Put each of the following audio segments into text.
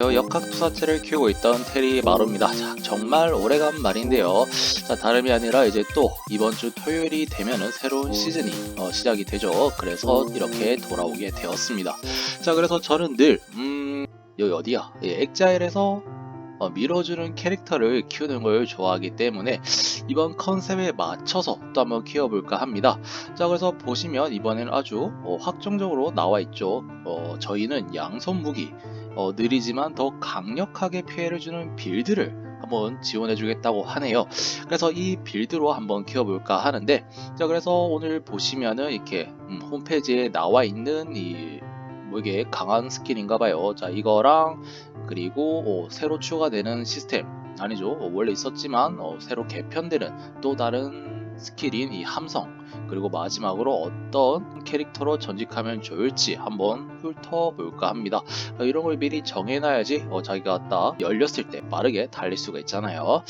역학투사체를 키우고 있던 테리 마루입니다. 자, 정말 오래간 말인데요. 자, 다름이 아니라 이제 또 이번 주 토요일이 되면은 새로운 시즌이 어, 시작이 되죠. 그래서 이렇게 돌아오게 되었습니다. 자, 그래서 저는 늘, 음, 여기 어디야? 예, 엑자일에서 어, 밀어주는 캐릭터를 키우는 걸 좋아하기 때문에 이번 컨셉에 맞춰서 또 한번 키워볼까 합니다. 자, 그래서 보시면 이번에는 아주 어, 확정적으로 나와 있죠. 어, 저희는 양손 무기, 어, 느리지만 더 강력하게 피해를 주는 빌드를 한번 지원해 주겠다고 하네요. 그래서 이 빌드로 한번 키워볼까 하는데, 자, 그래서 오늘 보시면은 이렇게 음, 홈페이지에 나와 있는 이, 뭐 이게 강한 스킬인가 봐요. 자, 이거랑 그리고 어, 새로 추가되는 시스템, 아니죠. 어, 원래 있었지만 어, 새로 개편되는 또 다른 스킬인 이 함성, 그리고 마지막으로 어떤 캐릭터로 전직하면 좋을지 한번 훑어볼까 합니다. 어, 이런 걸 미리 정해놔야지 어, 자기가 딱 열렸을 때 빠르게 달릴 수가 있잖아요.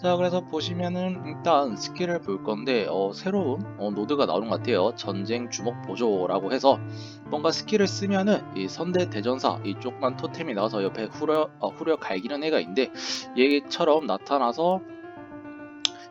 자 그래서 보시면은 일단 스킬을 볼 건데 어, 새로운 어, 노드가 나오는 것 같아요. 전쟁 주먹 보조라고 해서 뭔가 스킬을 쓰면은 이 선대 대전사 이 조그만 토템이 나와서 옆에 후려 어, 후려 갈기는 애가 있는데 얘처럼 나타나서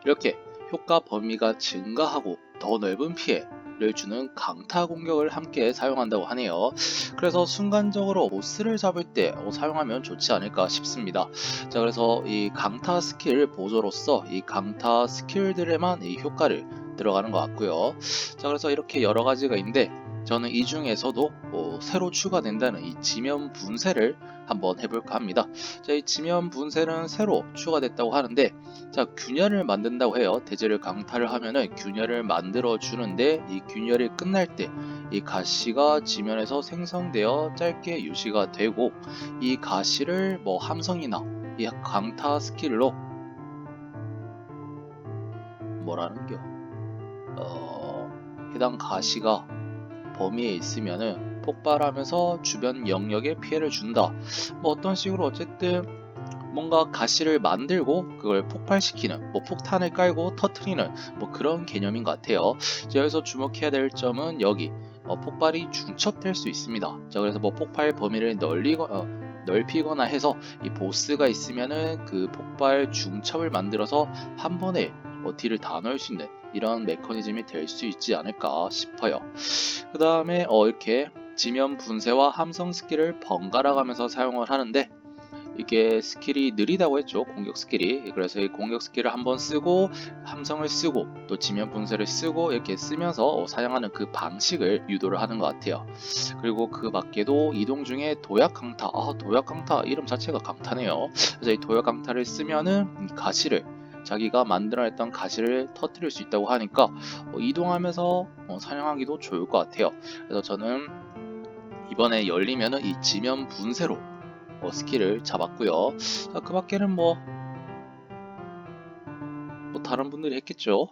이렇게 효과 범위가 증가하고 더 넓은 피해를 주는 강타 공격을 함께 사용한다고 하네요. 그래서 순간적으로 보스를 잡을 때 어, 사용하면 좋지 않을까 싶습니다. 자, 그래서 이 강타 스킬 보조로서 이 강타 스킬들에만 이 효과를 들어가는 것 같고요. 자, 그래서 이렇게 여러 가지가 있는데 저는 이 중에서도 어, 새로 추가된다는 이 지면 분쇄를 한번 해볼까 합니다. 자, 이 지면 분쇄는 새로 추가됐다고 하는데, 자, 균열을 만든다고 해요. 대제를 강타를 하면은 균열을 만들어 주는데, 이 균열이 끝날 때, 이 가시가 지면에서 생성되어 짧게 유지가 되고, 이 가시를 뭐 함성이나 이 강타 스킬로 뭐라는 겨? 어, 해당 가시가 범위에 있으면은 폭발하면서 주변 영역에 피해를 준다. 뭐 어떤 식으로 어쨌든 뭔가 가시를 만들고 그걸 폭발시키는 뭐 폭탄을 깔고 터트리는 뭐 그런 개념인 것 같아요. 자, 여기서 주목해야 될 점은 여기 어, 폭발이 중첩될 수 있습니다. 자 그래서 뭐 폭발 범위를 널리거 어, 넓히거나 해서 이 보스가 있으면은 그 폭발 중첩을 만들어서 한 번에 어, 딜을 다 넣을 수 있는 이런 메커니즘이 될 수 있지 않을까 싶어요. 그 다음에 어, 이렇게 지면 분쇄와 함성 스킬을 번갈아 가면서 사용을 하는데 이게 스킬이 느리다고 했죠 공격 스킬이. 그래서 이 공격 스킬을 한번 쓰고 함성을 쓰고 또 지면 분쇄를 쓰고 이렇게 쓰면서 어, 사용하는 그 방식을 유도를 하는 것 같아요. 그리고 그 밖에도 이동 중에 도약 강타. 아 도약 강타 이름 자체가 강타네요. 그래서 이 도약 강타를 쓰면은 이 가시를 자기가 만들어냈던 가시를 터뜨릴 수 있다고 하니까 어, 이동하면서 어, 사용하기도 좋을 것 같아요. 그래서 저는 이번에 열리면은 이 지면 분쇄로 어, 스킬을 잡았고요. 자, 그 밖에는 뭐, 뭐 다른 분들이 했겠죠.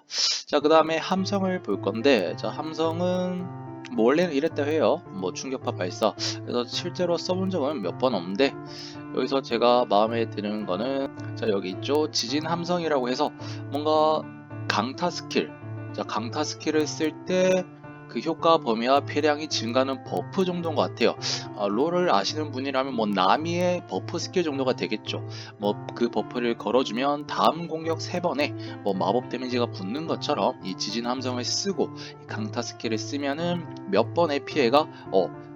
자, 그 다음에 함성을 볼 건데, 자, 함성은 뭐 원래는 이랬다 해요. 뭐 충격파 발사. 그래서 실제로 써본 적은 몇 번 없는데 여기서 제가 마음에 드는 거는 자 여기 있죠. 지진 함성이라고 해서 뭔가 강타 스킬. 자 강타 스킬을 쓸때 그 효과 범위와 피해량이 증가하는 버프 정도인 것 같아요. 아, 롤을 아시는 분이라면 뭐 나미의 버프 스킬 정도가 되겠죠. 뭐 그 버프를 걸어주면 다음 공격 3번에 뭐 마법 데미지가 붙는 것처럼 이 지진 함성을 쓰고 이 강타 스킬을 쓰면은 몇 번의 피해가 어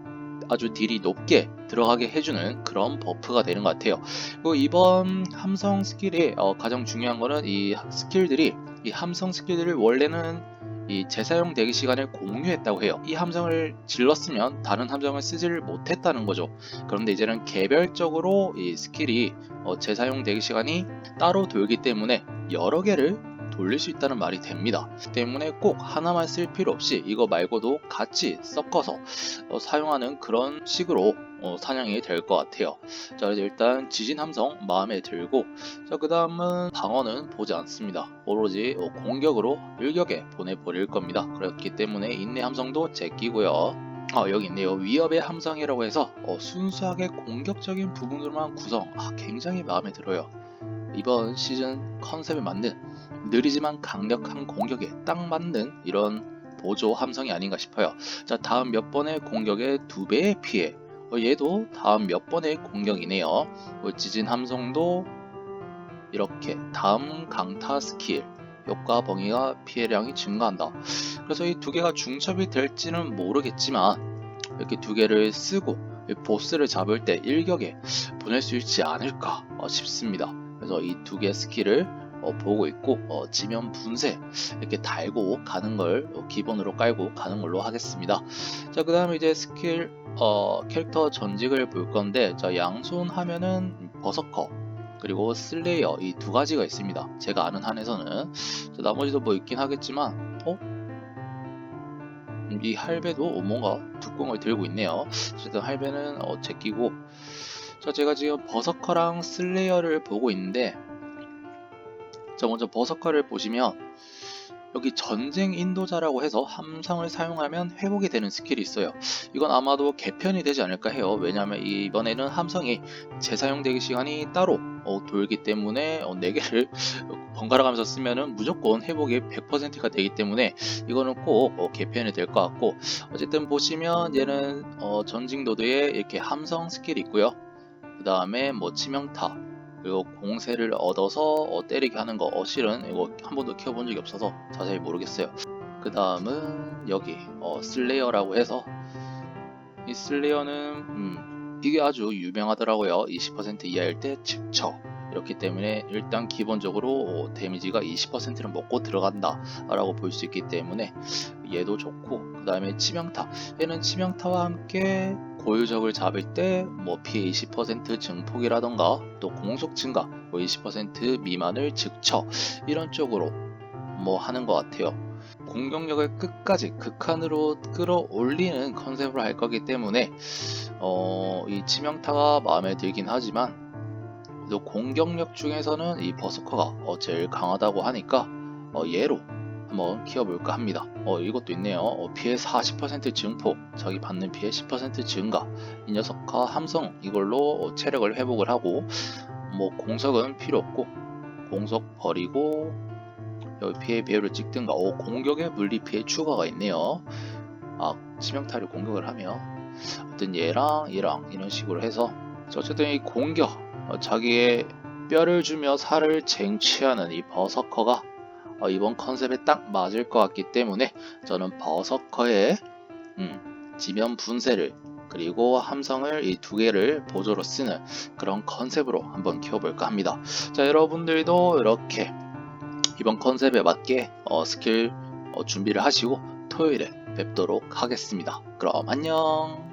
아주 딜이 높게 들어가게 해주는 그런 버프가 되는 것 같아요. 그리고 이번 함성 스킬이 어, 가장 중요한 거는 이 스킬들이 이 함성 스킬들을 원래는 이 재사용 대기 시간을 공유했다고 해요. 이 함성을 질렀으면 다른 함성을 쓰지를 못했다는 거죠. 그런데 이제는 개별적으로 이 스킬이 어, 재사용 대기 시간이 따로 돌기 때문에 여러 개를 돌릴 수 있다는 말이 됩니다. 때문에 꼭 하나만 쓸 필요 없이 이거 말고도 같이 섞어서 어, 사용하는 그런 식으로 어, 사냥이 될 것 같아요. 자, 그래서 일단 지진 함성 마음에 들고, 자, 그 다음은 방어는 보지 않습니다. 오로지 어, 공격으로 일격에 보내버릴 겁니다. 그렇기 때문에 인내 함성도 제끼고요. 어, 여기 있네요. 위협의 함성이라고 해서 어, 순수하게 공격적인 부분으로만 구성. 아, 굉장히 마음에 들어요. 이번 시즌 컨셉에 맞는 느리지만 강력한 공격에 딱 맞는 이런 보조 함성이 아닌가 싶어요. 자, 다음 몇 번의 공격에 두 배의 피해. 어, 얘도 다음 몇 번의 공격이네요. 어, 지진 함성도 이렇게 다음 강타 스킬 효과 범위가 피해량이 증가한다. 그래서 이 두 개가 중첩이 될지는 모르겠지만 이렇게 두 개를 쓰고 이 보스를 잡을 때 일격에 보낼 수 있지 않을까 어, 싶습니다. 그래서 이 두 개 스킬을 어, 보고 있고 어, 지면 분쇄 이렇게 달고 가는 걸 어, 기본으로 깔고 가는 걸로 하겠습니다. 자, 그 다음에 이제 스킬 어, 캐릭터 전직을 볼 건데 자, 양손 하면은 버서커 그리고 슬레이어 이 두 가지가 있습니다. 제가 아는 한에서는 자, 나머지도 뭐 있긴 하겠지만 어? 음, 이 할배도 뭔가 뚜껑을 들고 있네요. 어쨌든 할배는 어, 제끼고 자 제가 지금 버서커랑 슬레이어를 보고 있는데 자 먼저 버서커를 보시면 여기 전쟁 인도자라고 해서 함성을 사용하면 회복이 되는 스킬이 있어요. 이건 아마도 개편이 되지 않을까 해요. 왜냐하면 이번에는 함성이 재사용되기 시간이 따로 어, 돌기 때문에 어, 4개를 번갈아 가면서 쓰면은 무조건 회복이 100%가 되기 때문에 이거는 꼭 어, 개편이 될 것 같고 어쨌든 보시면 얘는 어, 전징도드에 이렇게 함성 스킬이 있고요. 그 다음에 뭐 치명타 그리고 공세를 얻어서 어, 때리게 하는 거 어, 실은 이거 한 번도 키워본 적이 없어서 자세히 모르겠어요. 그 다음은 여기 어, 슬레이어라고 해서 이 슬레이어는 음, 이게 아주 유명하더라고요. 20% 이하일 때 즉처 이렇기 때문에 일단 기본적으로 어, 데미지가 20%를 먹고 들어간다 라고 볼 수 있기 때문에 얘도 좋고 그 다음에 치명타 얘는 치명타와 함께 고유적을 잡을 때 뭐 피해 20% 증폭이라던가 또 공속 증가 뭐 20% 미만을 즉처 이런 쪽으로 뭐 하는 것 같아요. 공격력을 끝까지 극한으로 끌어올리는 컨셉으로 할 거기 때문에 어, 이 치명타가 마음에 들긴 하지만 또 공격력 중에서는 이 버스커가 어, 제일 강하다고 하니까 어, 얘로 한번 키워볼까 합니다. 어, 이것도 있네요. 어, 피해 40% 증폭, 자기 받는 피해 10% 증가. 이 녀석과 함성 이걸로 어, 체력을 회복을 하고 뭐 공석은 필요 없고 공석 버리고 여기 피해 배율을 찍든가. 오, 공격에 물리 피해 추가가 있네요. 아, 치명타를 공격을 하며 어떤 얘랑 얘랑 이런 식으로 해서 자, 어쨌든 이 공격 어, 자기의 뼈를 주며 살을 쟁취하는 이 버서커가 어, 이번 컨셉에 딱 맞을 것 같기 때문에 저는 버서커의 음, 지면 분쇄를 그리고 함성을 이 두 개를 보조로 쓰는 그런 컨셉으로 한번 키워볼까 합니다. 자 여러분들도 이렇게 이번 컨셉에 맞게 어, 스킬 어, 준비를 하시고 토요일에 뵙도록 하겠습니다. 그럼 안녕.